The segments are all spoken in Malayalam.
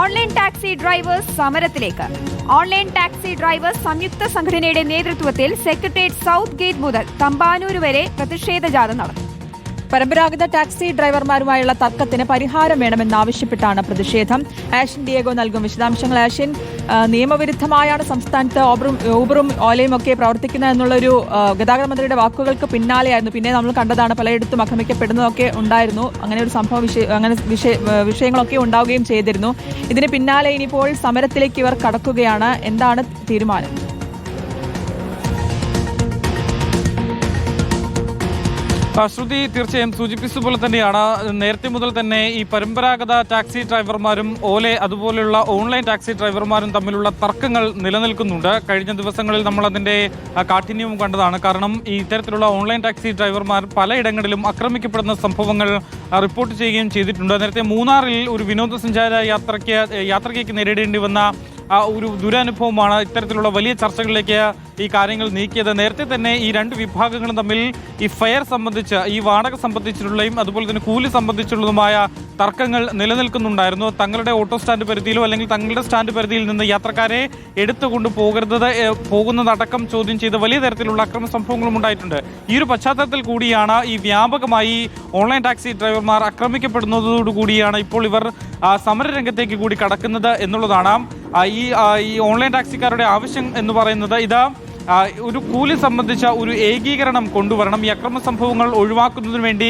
ഓൺലൈൻ ടാക്സി ഡ്രൈവേഴ്സ് സമരത്തിലേക്ക്. ഓൺലൈൻ ടാക്സി ഡ്രൈവേഴ്സ് സംയുക്ത സംഘടനയുടെ നേതൃത്വത്തിൽ സെക്രട്ടേറിയറ്റ് സൗത്ത് ഗേറ്റ് മുതൽ തമ്പാനൂർ വരെ പ്രതിഷേധ ജാഥ നടന്നു. പരമ്പരാഗത ടാക്സി ഡ്രൈവർമാരുമായുള്ള തർക്കത്തിന് പരിഹാരം വേണമെന്നാവശ്യപ്പെട്ടാണ് പ്രതിഷേധം. ആഷിൻ ഡിയേഗോ നൽകും വിശദാംശങ്ങൾ. ആഷിൻ നിയമവിരുദ്ധമായാണ് സംസ്ഥാനത്ത് ഓബറും ഊബറും ഓലയും ഒക്കെ പ്രവർത്തിക്കുന്നത് എന്നുള്ളൊരു ഗതാഗത മന്ത്രിയുടെ വാക്കുകൾക്ക് പിന്നാലെയായിരുന്നു. പിന്നെ നമ്മൾ കണ്ടതാണ് പലയിടത്തും ആക്രമിക്കപ്പെടുന്നതൊക്കെ ഉണ്ടായിരുന്നു. അങ്ങനെ ഒരു സംഭവ അങ്ങനെ വിഷയ വിഷയങ്ങളൊക്കെ ഉണ്ടാവുകയും ചെയ്തിരുന്നു. ഇതിന് പിന്നാലെ ഇനിയിപ്പോൾ സമരത്തിലേക്ക് ഇവർ കടക്കുകയാണ്. എന്താണ് തീരുമാനം? ശ്രുതി തീർച്ചയായും സൂചിപ്പിച്ചതുപോലെ തന്നെയാണ്. നേരത്തെ മുതൽ തന്നെ ഈ പരമ്പരാഗത ടാക്സി ഡ്രൈവർമാരും ഓലെ അതുപോലെയുള്ള ഓൺലൈൻ ടാക്സി ഡ്രൈവർമാരും തമ്മിലുള്ള തർക്കങ്ങൾ നിലനിൽക്കുന്നുണ്ട്. കഴിഞ്ഞ ദിവസങ്ങളിൽ നമ്മൾ അതിന്റെ കാഠിന്യവും കണ്ടതാണ്. കാരണം ഈ ഇത്തരത്തിലുള്ള ഓൺലൈൻ ടാക്സി ഡ്രൈവർമാർ പലയിടങ്ങളിലും ആക്രമിക്കപ്പെടുന്ന സംഭവങ്ങൾ റിപ്പോർട്ട് ചെയ്യുകയും ചെയ്തിട്ടുണ്ട്. നേരത്തെ മൂന്നാറിൽ ഒരു വിനോദസഞ്ചാര യാത്രയ്ക്ക് യാത്രയ്ക്ക് നേരിടേണ്ടി വന്ന ഒരു ദുരനുഭവമാണ് ഇത്തരത്തിലുള്ള വലിയ ചർച്ചകളിലേക്ക് ഈ കാര്യങ്ങൾ നീക്കിയത്. നേരത്തെ തന്നെ ഈ രണ്ട് വിഭാഗങ്ങളും തമ്മിൽ ഈ ഫെയർ സംബന്ധിച്ച് ഈ വാടക സംബന്ധിച്ചിട്ടുള്ളതും അതുപോലെ തന്നെ കൂലി സംബന്ധിച്ചുള്ളതുമായ തർക്കങ്ങൾ നിലനിൽക്കുന്നുണ്ടായിരുന്നു. തങ്ങളുടെ ഓട്ടോ സ്റ്റാൻഡ് പരിധിയിലോ അല്ലെങ്കിൽ തങ്ങളുടെ സ്റ്റാൻഡ് പരിധിയിൽ നിന്ന് യാത്രക്കാരെ എടുത്തുകൊണ്ട് പോകരുത് പോകുന്നതടക്കം ചോദ്യം ചെയ്ത് വലിയ തരത്തിലുള്ള അക്രമ സംഭവങ്ങളും ഉണ്ടായിട്ടുണ്ട്. ഈ ഒരു പശ്ചാത്തലത്തിൽ കൂടിയാണ് ഈ വ്യാപകമായി ഓൺലൈൻ ടാക്സി ഡ്രൈവർമാർ ആക്രമിക്കപ്പെടുന്നതോടുകൂടിയാണ് ഇപ്പോൾ ഇവർ സമര സമരരംഗത്തേക്ക് കൂടി കടക്കുന്നത് എന്നുള്ളതാണ്. ആ, ഈ ഈ ഓൺലൈൻ ടാക്സിക്കാരുടെ ആവശ്യം എന്ന് പറയുന്നത് ഇതാ ഒരു കൂലി സംബന്ധിച്ച ഒരു ഏകീകരണം കൊണ്ടുവരണം. ഈ അക്രമ സംഭവങ്ങൾ ഒഴിവാക്കുന്നതിന് വേണ്ടി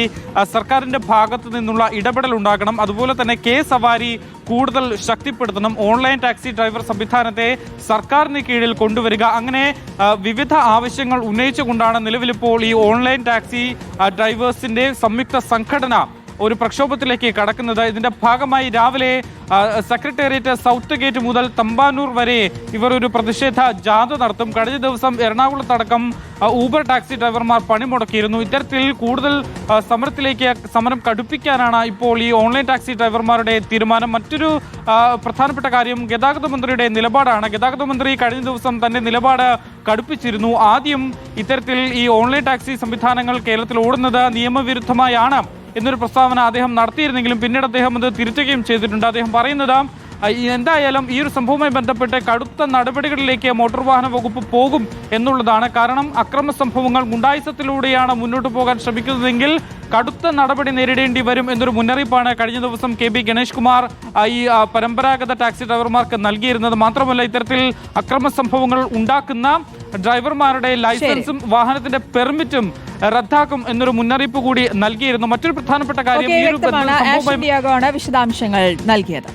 സർക്കാരിന്റെ ഭാഗത്തു നിന്നുള്ള ഇടപെടൽ ഉണ്ടാകണം. അതുപോലെ തന്നെ കെ സവാരി കൂടുതൽ ശക്തിപ്പെടുത്തണം. ഓൺലൈൻ ടാക്സി ഡ്രൈവർ സംവിധാനത്തെ സർക്കാരിന് കീഴിൽ കൊണ്ടുവരിക. അങ്ങനെ വിവിധ ആവശ്യങ്ങൾ ഉന്നയിച്ചുകൊണ്ടാണ് നിലവിലിപ്പോൾ ഈ ഓൺലൈൻ ടാക്സി ഡ്രൈവേഴ്സിന്റെ സംയുക്ത സംഘടന ഒരു പ്രക്ഷോഭത്തിലേക്ക് കടക്കുന്നത്. ഇതിന്റെ ഭാഗമായി രാവിലെ സെക്രട്ടേറിയറ്റ് സൗത്ത് ഗേറ്റ് മുതൽ തമ്പാനൂർ വരെ ഇവർ ഒരു പ്രതിഷേധ ജാഥ നടത്തും. കഴിഞ്ഞ ദിവസം എറണാകുളത്തടക്കം ഊബർ ടാക്സി ഡ്രൈവർമാർ പണിമുടക്കിയിരുന്നു. ഇത്തരത്തിൽ കൂടുതൽ സമരത്തിലേക്ക് സമരം കടുപ്പിക്കാനാണ് ഇപ്പോൾ ഈ ഓൺലൈൻ ടാക്സി ഡ്രൈവർമാരുടെ തീരുമാനം. മറ്റൊരു പ്രധാനപ്പെട്ട കാര്യം ഗതാഗത മന്ത്രിയുടെ നിലപാടാണ്. ഗതാഗത മന്ത്രി കഴിഞ്ഞ ദിവസം തന്റെ നിലപാട് കടുപ്പിച്ചിരുന്നു. ആദ്യം ഇത്തരത്തിൽ ഈ ഓൺലൈൻ ടാക്സി സംവിധാനങ്ങൾ കേരളത്തിൽ ഓടുന്നത് നിയമവിരുദ്ധമായാണ്. എന്നൊരു പ്രസ്താവന അദ്ദേഹം നടത്തിയിരുന്നെങ്കിലും പിന്നീട് അദ്ദേഹം അത് തിരുത്തുകയും ചെയ്തിട്ടുണ്ട്. അദ്ദേഹം പറയുന്നത് എന്തായാലും ഈ ഒരു സംഭവവുമായി ബന്ധപ്പെട്ട് കടുത്ത നടപടികളിലേക്ക് മോട്ടോർ വാഹന വകുപ്പ് പോകും എന്നുള്ളതാണ് കാരണം അക്രമ സംഭവങ്ങൾ ഗുണ്ടായുസത്തിലൂടെയാണ് മുന്നോട്ട് പോകാൻ ശ്രമിക്കുന്നതെങ്കിൽ കടുത്ത നടപടി നേരിടേണ്ടി വരും എന്നൊരു മുന്നറിയിപ്പാണ് കഴിഞ്ഞ ദിവസം കെ ബി ഗണേഷ് കുമാർ ഈ പരമ്പരാഗത ടാക്സി ഡ്രൈവർമാർക്ക് നൽകിയിരുന്നത്. മാത്രമല്ല ഇത്തരത്തിൽ അക്രമ സംഭവങ്ങൾ ഉണ്ടാക്കുന്ന ഡ്രൈവർമാരുടെ ലൈസൻസും വാഹനത്തിന്റെ പെർമിറ്റും റദ്ദാക്കും എന്നൊരു മുന്നറിയിപ്പ് കൂടി നൽകിയിരുന്നു. മറ്റൊരു പ്രധാനപ്പെട്ട കാര്യം ഈ ഒരു വിശദാംശങ്ങൾ നൽകിയത്.